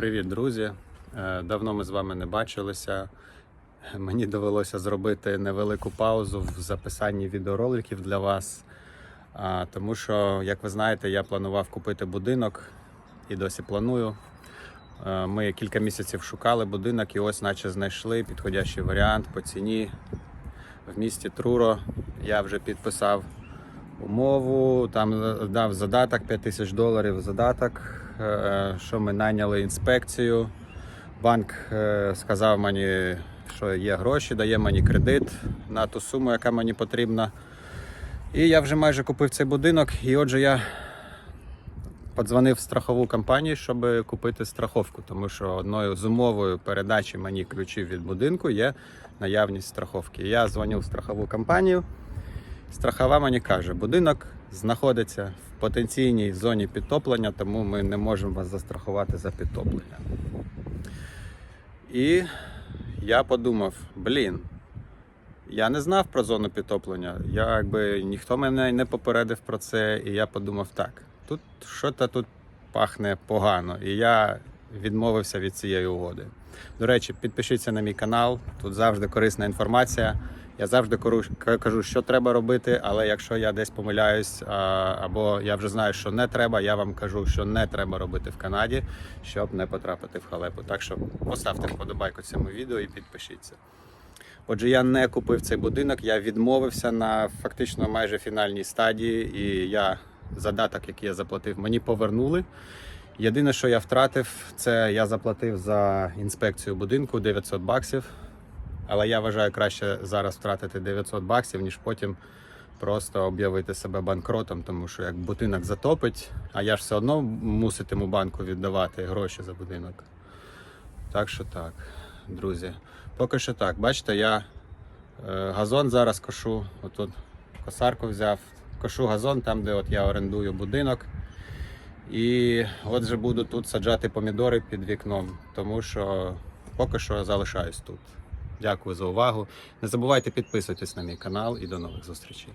Привіт, друзі! Е, Давно ми з вами не бачилися. Мені довелося зробити невелику паузу в записанні відеороликів для вас, тому що, як ви знаєте, я планував купити будинок і досі планую. Е, Ми кілька місяців шукали будинок і ось, наче знайшли підходящий варіант по ціні в місті Труро. Я вже підписав умову, там е, дав задаток 5 тисяч доларів задаток, е, що ми найняли інспекцію. Банк е, сказав мені, що є гроші, дає мені кредит на ту суму, яка мені потрібна. І я вже майже купив цей будинок. І отже, я подзвонив в страхову компанію, щоб купити страховку, тому що одною з умовою передачі мені ключів від будинку є наявність страховки. Я дзвонив в страхову компанію. Страхова мені каже, будинок знаходиться в потенційній зоні підтоплення, тому ми не можемо вас застрахувати за підтоплення. І я подумав: блін, я не знав про зону підтоплення. Я якби ніхто мене не попередив про це, і я подумав, так, тут що то тут пахне погано. І я відмовився від цієї угоди. До речі, підпишіться на мій канал, тут завжди корисна інформація. Я завжди кажу, що треба робити, але якщо я десь помиляюсь, або я вже знаю, що не треба, я вам кажу, що не треба робити в Канаді, щоб не потрапити в халепу. Так що поставте вподобайку цьому відео і підпишіться. Отже, я не купив цей будинок, я відмовився на фактично майже фінальній стадії, і я задаток, який я заплатив, мені повернули. Єдине, що я втратив, це я заплатив за інспекцію будинку 900 баксів. Але я вважаю краще зараз втратити 900 баксів, ніж потім просто об'явити себе банкротом, тому що як будинок затопить, а я ж все одно муситиму банку віддавати гроші за будинок. Так що так, друзі. Поки що так. Бачите, я е, газон зараз кошу. Отут косарку взяв. Кошу газон там, де от я орендую будинок. І от же буду тут саджати помідори під вікном, тому що поки що залишаюсь тут. Дякую за увагу. Не забувайте підписуватись на мій канал і до нових зустрічей.